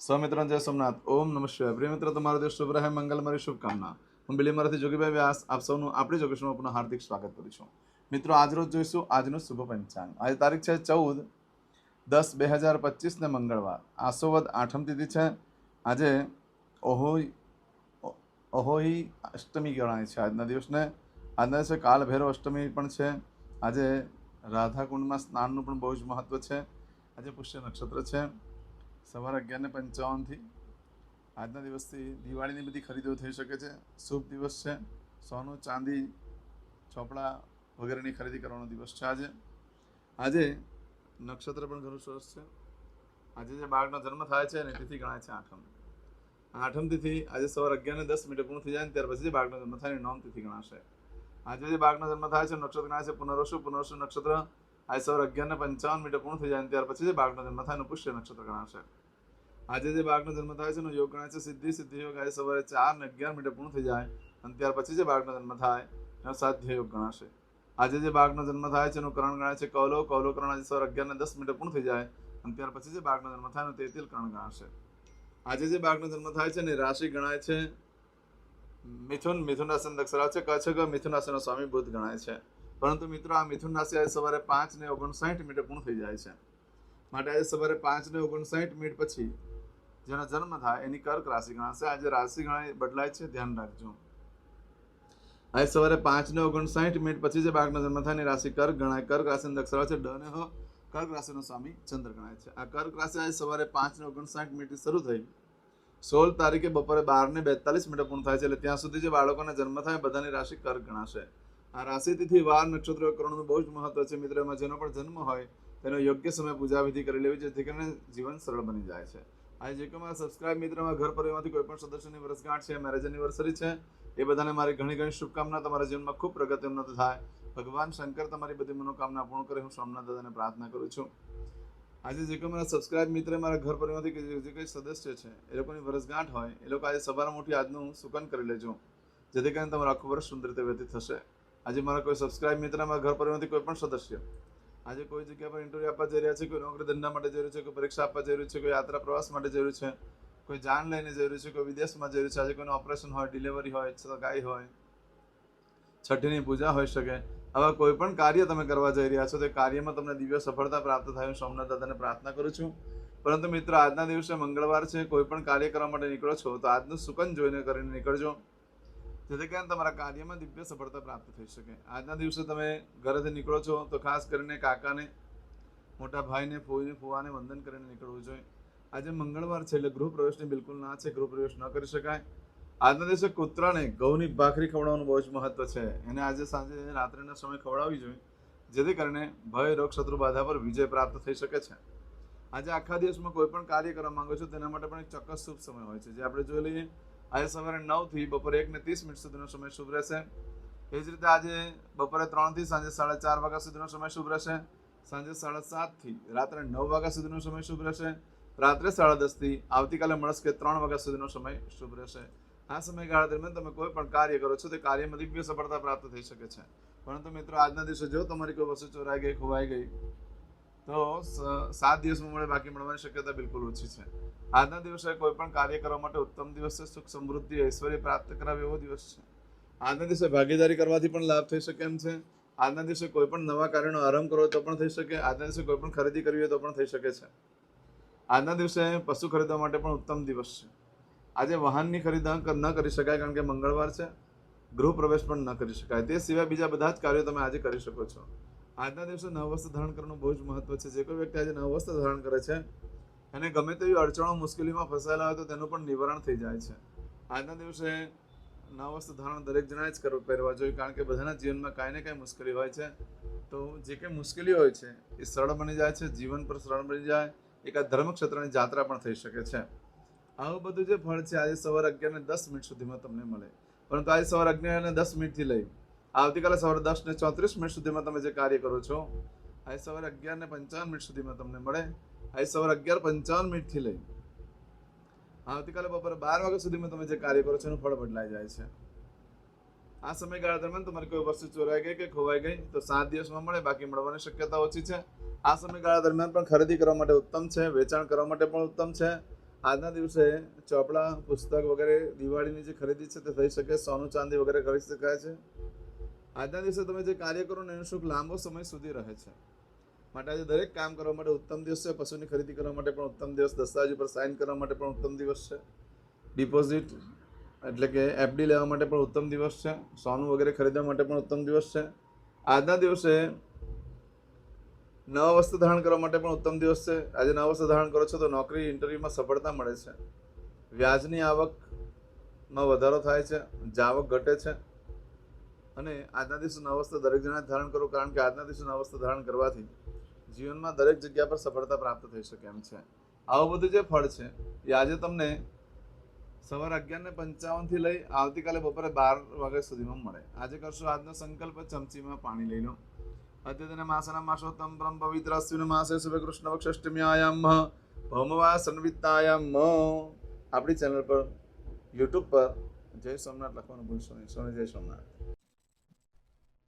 સ્વમિત્ર જય સોમનાથ. ઓમ નમસ્કાર પ્રિય મિત્ર, તમારો દિવસ શુભ રહે, મંગલ મારી શુભકામના. હું બિલીમરાથી જોગીભાઈ વ્યાસ, આપ સૌનું આપણી જોગેશમાં પુનઃ હાર્દિક સ્વાગત કરું છું. મિત્રો આજરોજ જોઈશું આજનું શુભ પંચાંગ. આજે તારીખ છે ચૌદ દસ બે હજાર પચીસને મંગળવાર. આસોવદ આઠમ તિથિ છે. આજે ઓહોઈ અહોઈ અષ્ટમી ગણાય છે આજના દિવસને. આજના દિવસે કાલ ભૈરવ અષ્ટમી પણ છે. આજે રાધાકુંડમાં સ્નાનનું પણ બહુ જ મહત્ત્વ છે. આજે પુષ્ય નક્ષત્ર છે. સવારે અગિયારને પંચાવનથી. આજના દિવસથી દિવાળીની બધી ખરીદીઓ થઈ શકે છે. શુભ દિવસ છે. સોનું, ચાંદી, ચોપડા વગેરેની ખરીદી કરવાનો દિવસ છે આજે. આજે નક્ષત્ર પણ ઘણું સરસ છે. આજે જે બાળકનો જન્મ થાય છે ને તિથિ ગણાય છે આઠમ. આઠમ તિથિ આજે સવારે અગિયારને દસ મિનિટે પૂર્ણ થઈ જાય ને ત્યાર પછી જે બાળકનો જન્મ થાય નોમ તિથિ ગણાશે. આજે જે બાળકનો જન્મ થાય છે, નક્ષત્ર ગણાય છે, પુનર્વસુ પુનર્વસુ નક્ષત્ર, આજે સવારે અગિયાર ને પંચાવન મિનિટે પૂર્ણ થઈ જાય ત્યાર પછી જે બાળકનો જન્મ થાય પુષ્ય નક્ષત્ર ગણાશે. આજે જે બાળકનો જન્મ થાય છે એનો યોગ ગણાય છે, સિદ્ધિ સિદ્ધિ યોગ આજે સવારે ચાર ને અગિયાર મિનિટે પૂર્ણ થઈ જાય અને ત્યાર પછી જે બાળકનો જન્મ થાય, એનો સાધ્ય યોગ ગણાશે. આજે જે બાળકનો જન્મ થાય છે, એનું કરણ ગણાય છે કૌલો કૌલો કરણ આજે સવારે અગિયાર ને દસ મિનિટે પૂર્ણ થઈ જાય અને ત્યાર પછી જે બાળકનો જન્મ થાય એનું તેતિલ કરણ ગણાશે. આજે જે બાળકનો જન્મ થાય છે ને રાશિ ગણાય છે, મિથુન મિથુન રાશિ દક્ષરા છે કચ્છ મિથુન રાશિનો સ્વામી બુદ્ધ ગણાય છે. પરંતુ મિત્રો, આ મિથુન રાશિ આજે સવારે પાંચ ને ઓગણસાઠ મિનિટે પૂર્ણ થઈ જાય છે. માટે આજે સવારે પાંચ ને ઓગણસાઠ મિનિટ પછી જેનો જન્મ થાય એની કર્ક રાશિ ગણાશે આજે રાશિ ગણાય બદલાય છે, ધ્યાન રાખજો. આજે સવારે પાંચ ને ઓગણસાઠ મિનિટ પછી જે બાળકનો જન્મ થાય એની રાશિ કર્ક ગણાય. કર્ક રાશિનો અક્ષર છે ડ ને કર્ક રાશિનો સ્વામી ચંદ્ર ગણાય છે. આ કર્ક રાશિ આજે સવારે પાંચ ને ઓગણસાઠ મિનિટ શરૂ થઈ. સોળ તારીખે બપોરે બાર ને બેતાલીસ મિનિટે પૂર્ણ થાય છે એટલે ત્યાં સુધી જે બાળકોને જન્મ થાય બધાની રાશિ કર્ક ગણાશે. આ રાશિતિથી વાર, નક્ષત્ર કરણનું બહુ જ મહત્વ છે મિત્રો એમાં જેનો પણ જન્મ હોય તેનો યોગ્ય સમય પૂજા વિધિ કરી લેવી, જેથી કરીને જીવન સરળ બની જાય છે. આજે જે કોઈ મારા સબસ્ક્રાઇબ મિત્રમાં ઘર પરિવારમાંથી કોઈ પણ સદસ્યની વર્ષગાંઠ છે મેરેજ એનિવર્સરી છે, એ બધાને મારી ઘણી ઘણી શુભકામના. તમારા જીવનમાં ખૂબ પ્રગતિ ઉન્નત થાય. ભગવાન શંકર તમારી બધી મનોકામના પૂર્ણ કરે. હું સોમનાથ દાદાને પ્રાર્થના કરું છું. આજે જે કોઈ મારા સબસ્ક્રાઇબ મિત્ર મારા ઘર પરિવારમાંથી જે- કોઈ સદસ્ય છે, એ લોકોની વર્ષગાંઠ હોય, એ લોકો આજે સવારમાં ઉઠી આજનું સુકન કરી લેજો. જેથી કરીને તમારું આખું વર્ષ સુંદર રીતે વ્યતીત થશે. આજે મારા કોઈ સબસ્ક્રાઇબ મિત્ર મારા ઘર પરિવારમાંથી કોઈ પણ સદસ્ય આજે કોઈ જગ્યા પર ઇન્ટરવ્યુ આપવા જઈ રહ્યા છે, કોઈ નોકરી ધંધા માટે રહ્યું છે, કોઈ પરીક્ષા આપવા જઈ રહ્યું છે, કોઈ યાત્રા પ્રવાસ માટે રહ્યું છે, કોઈ જાન લઈને રહ્યું છે, કોઈ વિદેશમાં જઈ છે, આજે કોઈનું ઓપરેશન હોય ડિલિવરી હોય સગાઈ હોય, છઠ્ઠીની પૂજા હોઈ શકે, આવા કોઈ પણ કાર્ય તમે કરવા જઈ રહ્યા છો, તે કાર્યમાં તમને દિવ્ય સફળતા પ્રાપ્ત થાય. હું સોમનાથ દાદાને પ્રાર્થના કરું છું. પરંતુ મિત્ર, આજના દિવસે મંગળવાર છે, કોઈ પણ કાર્ય કરવા માટે નીકળો છો, તો આજનું સુકન જોઈને કરીને નીકળજો. જેથી કરીને તમારા કાર્યમાં દિવ્ય સફળતા પ્રાપ્ત થઈ શકે. આજના દિવસે તમે ઘરેથી નીકળો છો તો ખાસ કરીને કાકાને, મોટા ભાઈને, ફોઈને, ફુવાને વંદન કરીને નીકળવું જોઈએ. આજે મંગળવાર છે એટલે ગૃહ પ્રવેશની બિલકુલ ના છે ગૃહ પ્રવેશ ન કરી શકાય. આજના દિવસે કૂતરાને ઘઉંની ભાખરી ખવડાવવાનું બહુ જ મહત્વ છે. એને આજે સાંજે રાત્રિના સમય ખવડાવવી જોઈએ, જેથી કરીને ભય, રોગ, શત્રુ બાધા પર વિજય પ્રાપ્ત થઈ શકે છે. આજે આખા દિવસમાં કોઈ પણ કાર્ય કરવા માંગો છો, તેના માટે પણ એક ચોક્કસ શુભ સમય હોય છે. જે આપણે જોઈ લઈએ આજે સવારે નવથી બપોરે એક ને ત્રીસ મિનિટ સુધીનો સમય શુભ રહેશે. એ જ રીતે આજે બપોરે ત્રણથી સાંજે સાડા ચાર વાગ્યા સુધીનો સમય શુભ રહેશે. સાંજે સાડા સાતથી રાત્રે નવ વાગ્યા સુધીનો સમય શુભ રહેશે. રાત્રે સાડા દસથી આવતીકાલે મળસ્કે ત્રણ વાગ્યા સુધીનો સમય શુભ રહેશે. આ સમયગાળા દરમિયાન તમે કોઈ પણ કાર્ય કરો છો તે કાર્યમાં દિવ્ય સફળતા પ્રાપ્ત થઈ શકે છે. પરંતુ મિત્રો, આજના દિવસે જો તમારી કોઈ વસ્તુ ચોરાઈ ગઈ, ખોવાઈ ગઈ તો સાત દિવસમાં મળે બાકી મળવાની શક્યતા બિલકુલ ઓછી છે. આજના દિવસે કોઈ પણ કાર્ય કરવા માટે ઉત્તમ દિવસ સુખ સમૃદ્ધિ ઐશ્વર્ય પ્રાપ્ત કરાવે એવો દિવસ છે. આજના દિવસે ભાગીદારી કરવાથી પણ લાભ થઈ શકે એમ છે. આજના દિવસે કોઈ પણ નવા કાર્યનો આરંભ કરવો તો પણ થઈ શકે. આજના દિવસે કોઈ પણ ખરીદી કરવી હોય તો પણ થઈ શકે છે. આજના દિવસે પશુ ખરીદવા માટે પણ ઉત્તમ દિવસ છે. આજે વાહનની ખરીદી ન કરી શકાય કારણ કે મંગળવાર છે. ગૃહ પ્રવેશ પણ ન કરી શકાય. તે સિવાય બીજા બધા જ કાર્યો તમે આજે કરી શકો છો. આજના દિવસે નવ વસ્ત્ર ધારણ કરવાનું બહુ જ મહત્વ છે. જે કોઈ વ્યક્તિ આજે નવ વસ્ત્ર ધારણ કરે છે અને ગમે તેવી અડચણો મુશ્કેલીમાં ફસાયેલા હોય તો તેનું પણ નિવારણ થઈ જાય છે. આજના દિવસે નવ વસ્ત્ર ધારણ દરેક જણાએ જ કરવું પહેરવા જોઈએ. કારણ કે બધાના જીવનમાં કાંઈ ને કાંઈ મુશ્કેલી હોય છે. તો જે કંઈ મુશ્કેલી હોય છે એ સરળ બની જાય છે, જીવન પર સરળ બની જાય એક આ ધર્મક્ષેત્રની જાત્રા પણ થઈ શકે છે. આવું બધું જે ફળ છે આજે સવારે અગિયાર ને દસ મિનિટ સુધીમાં તમને મળે. પરંતુ આજે સવારે અગિયાર ને દસ મિનિટથી લઈ આવતીકાલે સવારે દસ ને ચોત્રીસ મિનિટ સુધીમાં તમે જે કાર્ય કરો છો આજે સવારે અગિયાર ને પંચાવન મિનિટ સુધીમાં તમને મળે. આજે સવારે અગિયાર પંચાવન મિનિટથી લઈ. આવતીકાલે બપોરે બાર વાગ્યા સુધીમાં તમે જે કાર્ય કરો છો, એનું ફળ બદલાઈ જાય છે. આ સમયગાળા દરમિયાન તમારી કોઈ વસ્તુ ચોરાઈ ગઈ કે ખોવાઈ ગઈ, તો સાત દિવસમાં મળે, બાકી મળવાની શક્યતા ઓછી છે. આ સમયગાળા દરમિયાન પણ ખરીદી કરવા માટે ઉત્તમ છે, વેચાણ કરવા માટે પણ ઉત્તમ છે. આજના દિવસે ચોપડા, પુસ્તક વગેરે દિવાળીની જે ખરીદી છે, તે થઈ શકે, સોનું ચાંદી વગેરે ખરીદી શકાય છે. આજના દિવસે તમે જે કાર્ય કરો ને એનું સુખ લાંબો સમય સુધી રહે છે. માટે આજે દરેક કામ કરવા માટે ઉત્તમ દિવસ છે. પશુની ખરીદી કરવા માટે પણ ઉત્તમ દિવસ. દસ્તાવેજ ઉપર સાઇન કરવા માટે પણ ઉત્તમ દિવસ છે. ડિપોઝિટ એટલે કે એફડી લેવા માટે પણ ઉત્તમ દિવસ છે. સોનું વગેરે ખરીદવા માટે પણ ઉત્તમ દિવસ છે. આજના દિવસે નવા વસ્તુ ધારણ કરવા માટે પણ ઉત્તમ દિવસ છે. આજે નવા વસ્ત્ર ધારણ કરો છો તો નોકરી ઇન્ટરવ્યુમાં સફળતા મળે છે. વ્યાજની આવકમાં વધારો થાય છે. જાવક ઘટે છે. અને આજના દિવસોના અવસ્થા દરેક જણા ધારણ કરો કારણ કે આજના દિવસોના અવસ્થા ધારણ કરવાથી જીવનમાં દરેક જગ્યા પર સફળતા પ્રાપ્ત થઈ શકે એમ છે. આવું બધું જે ફળ છે, એ આજે તમને સવારે અગિયાર ને પંચાવનથી લઈ આવતીકાલે બપોરે બાર વાગ્યા સુધીમાં મળે. આજે કરશો આજનો સંકલ્પ, ચમચીમાં પાણી લઈ લો. અદ્યતન માસના માસોત્તમ બ્રહ્મ પવિત્ર અશ્વિન માસે શુભ કૃષ્ણ પક્ષષ્ટમ્યાયામ ભૌમવા સંવિત્તાયામ આપણી ચેનલ પર યુટ્યુબ પર જય સોમનાથ લખવાનું ભૂલશો નહીં. સોને, જય સોમનાથ.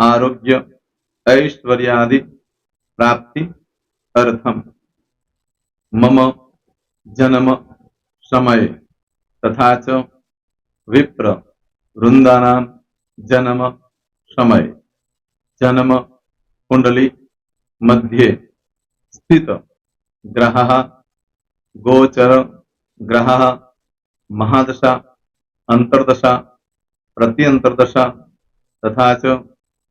आरोग्य ऐश्वर्यादि प्राप्ति अर्थम मम जन्म समय तथा च विप्र वृंदानाम जन्म समय जन्म कुंडली मध्ये स्थित ग्रह गोचर ग्रह महादशा अंतर्दशा प्रत्यंतर्दशा तथा च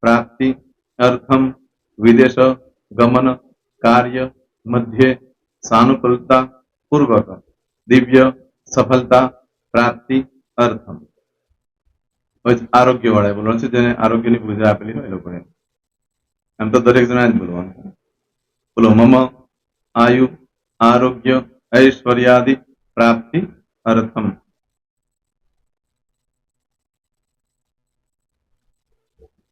પ્રાપ્તિ, અર્થમ, વિદેશ, ગમન, કાર્ય, મધ્યે, સાનુકૂળતા, પૂર્વક, દિવ્ય, સફળતા, પ્રાપ્તિ, અર્થમ. આરોગ્ય વાળા બોલવાનું છે, જેને આરોગ્યની પૂજા આપેલી હોય એ લોકોએ. એમ તો દરેક જણા જ બોલવાનું. બોલો, મમ, આયુ, આરોગ્ય, ઐશ્વર્યાદિ, પ્રાપ્તિ, અર્થમ.